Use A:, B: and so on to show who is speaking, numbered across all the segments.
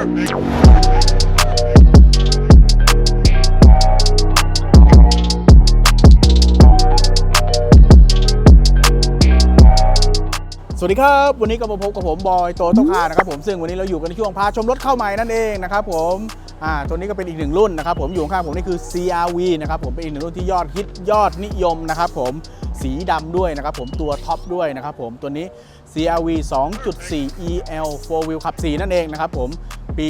A: สวัสดีครับ วันนี้ก็มาพบกับผมบอยโตโตคานะครับผมซึ่งวันนี้เราอยู่กันในช่วงพาชมรถเข้าใหม่นั่นเองนะครับผมอ่าตัวนี้ก็เป็นอีกหนึ่งรุ่นนะครับผมอยู่ข้างผมนี่คือ CRV นะครับผมเป็นอีกหนึ่งรุ่นที่ยอดฮิตยอดนิยมนะครับผมสีดำด้วยนะครับผมตัวท็อปด้วยนะครับผมตัวนี้ CRV 2.4 EL 4 wheel ขับ4นั่นเองนะครับผม ปี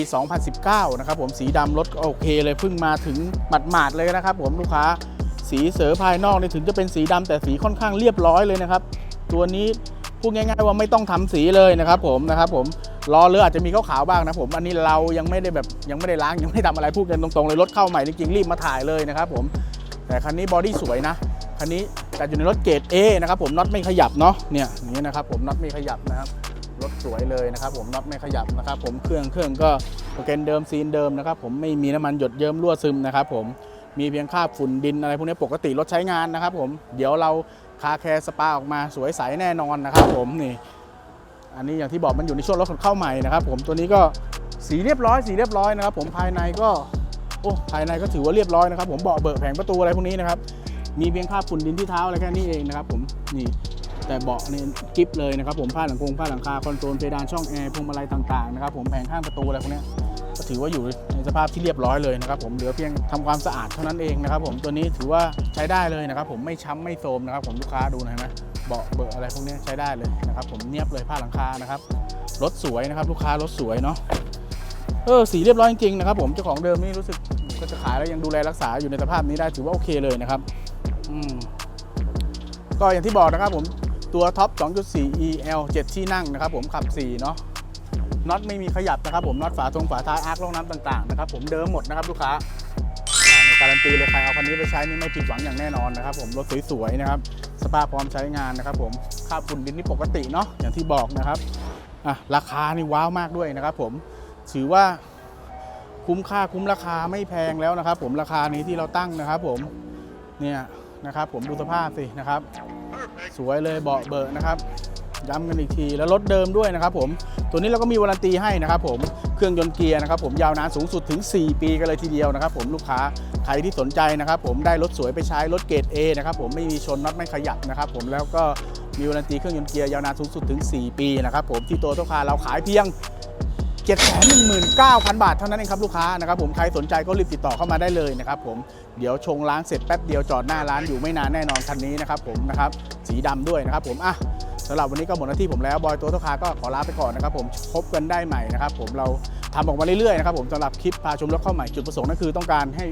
A: 2019 นะครับผมสีดำรถโอเคเลยเพิ่งมาถึงหมาดๆเลยนะครับผมลูกค้าสีเสือภายนอกนี่ถึงจะเป็นสีดำแต่สีค่อนข้างเรียบร้อยเลยนะครับ ตัวนี้พูดง่ายๆว่าไม่ต้องทำสีเลยนะครับผมนะครับผมล้อเรืออาจจะมีขาวๆบ้างนะผมอันนี้เรายังไม่ได้แบบยังไม่ได้ล้างยังไม่ได้ทำอะไรพูดกันตรงๆเลยรถเข้าใหม่จริงๆรีบมาถ่ายเลยนะครับผมแต่คันนี้บอดี้สวยนะคันนี้แต่อยู่ในรถเกรด A นะครับผมน็อตไม่ขยับเนาะเนี่ยอย่างนี้นะครับผมน็อตไม่ขยับนะครับ รถสวยเลยนะครับผมน็อตไม่ขยับนะครับผมเครื่องเครื่องก็โปรแกรมเดิมซีนเดิมนะครับผมไม่มีน้ำมันหยดเยิ้มรั่วซึมนะครับผมมีเพียงคราบฝุ่นดินอะไรพวกนี้ปกติรถใช้งานนะครับผมเดี๋ยวเราคาแคร์สปาออกมาสวยใสแน่นอนนะครับผมนี่ อันนี้อย่างที่บอกมันอยู่ในช่วงรถคนเข้าใหม่นะครับผมตัวนี้ก็สีเรียบร้อยสีเรียบร้อยนะครับผมภายในก็โอ้ภายในก็ถือว่าเรียบร้อยนะครับผมเบาะเบิกแผงประตูอะไรพวกนี้นะครับมีเพียงคราบฝุ่นดินที่เท้าอะไรแค่นี้เองนะครับผมนี่ แต่เบาะนี่กิฟเลยนะครับผมผ้าหลังคงผ้าหลังคาคอนโซลเพดานช่องแอร์พวงมาลัยต่างๆนะครับผมแผงข้างประตูอะไรพวกนี้ก็ถือว่าอยู่ในสภาพที่เรียบร้อยเลยนะครับผมเหลือเพียงทำความสะอาดเท่านั้นเองนะครับผมตัวนี้ถือว่าใช้ได้เลยนะครับผมไม่ช้ำไม่โทรมนะครับผมลูกค้าดูหน่อยไหมเบาะเบอร์อะไรพวกนี้ใช้ได้เลยนะครับผมเนียบเลยผ้าหลังคานะครับรถสวยนะครับลูกค้ารถสวยเนาะเออสีเรียบร้อยจริงๆนะครับผมเจ้าของเดิมนี่รู้สึกก็จะขายแล้วยังดูแลรักษาอยู่ในสภาพนี้ได้ถือว่าโอเคเลยนะครับ อืมก็อย่างที่บอกนะครับผม ตัวท็อป 2.4 EL 7 ที่นั่งนะครับผมขับ 4 เนาะน็อตไม่มีขยับนะครับผมน็อตฝาทงฝาท้ายอาร์คร่องน้ำต่างๆนะครับผมเดิมหมดนะครับลูกค้าอ่าในการันตีเลยใครเอาคันนี้ไปใช้นี่ไม่ผิดหวังอย่างแน่นอนนะครับผมรถสวยๆนะครับสภาพพร้อมใช้งานนะครับผมค่าฝุ่นดินนี่ปกติเนาะอย่างที่บอกนะครับอะราคานี่ว้าวมากด้วยนะครับผมถือว่าคุ้มค่าคุ้มราคาไม่แพงแล้วนะครับ ผมราคานี้ที่เราตั้งนะครับ ผมเนี่ยนะครับผมดูสภาพสินะครับ สวยเลยเบาะเบอะนะครับย้ำกันอีกทีแล้วรถเดิมด้วยนะครับผมตัวนี้เราก็มีวารันตีให้นะครับผมเครื่องยนต์เกียร์นะครับผมยาวนานสูงสุดถึง 4 ปีกันเลยทีเดียวนะครับผมลูกค้าใครที่สนใจนะครับผมได้รถสวยไปใช้รถเกรด A นะครับผมไม่มีชนน็อตไม่ขยับนะครับผมแล้วก็มีวารันตีเครื่องยนต์เกียร์ยาวนานสูงสุดถึง 4 ปีนะครับผมที่ตัวทุกคาเราขายเพียง 719,000 บาทเท่านั้นเองครับลูกค้านะครับผมใครสนใจก็รีบติดต่อเข้ามาได้เลยนะครับผมเดี๋ยวชงล้างเสร็จแป๊บเดียวจอดหน้าร้านอยู่ไม่นานแน่นอนคันนี้นะครับผมนะครับสีดำด้วยนะครับผมอะสำหรับวันนี้ก็หมดหน้าที่ผมแล้วบอยตัวทุกคาก็ขอลาไปก่อนนะครับผมพบกันได้ใหม่นะครับผมเราทำออกมาเรื่อยๆนะครับผมสำหรับคลิปพาชมรถเข้าใหม่จุดประสงค์นั่นคือต้องการให้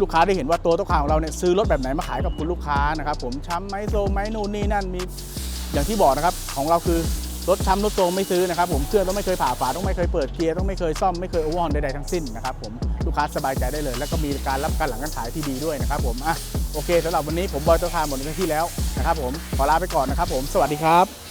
A: ลูกค้าได้เห็นว่าตัวทุกคาของเราเนี่ยซื้อรถแบบไหนมาขายกับคุณลูกค้านะครับผมช้ำไหมโซไหมนู่นนี่นั่นมีอย่างที่บอกนะครับของเราคือ รถช้ำรถโตรงไม่ซื้อนะครับผมเครื่องต้องไม่เคยผ่าฝาต้องไม่เคยเปิดเกียร์ต้องไม่เคยซ่อมไม่เคยโอเวอร์ฮอนใดๆทั้งสิ้นนะครับผมลูกค้าสบายใจได้เลย แล้วก็มีการรับการหลังการขายที่ดีด้วยนะครับผมอะโอเคสำหรับวันนี้ผมบอยตัวทารหมดหน้าที่แล้วนะครับผมขอลาไปก่อนนะครับผมสวัสดีครับ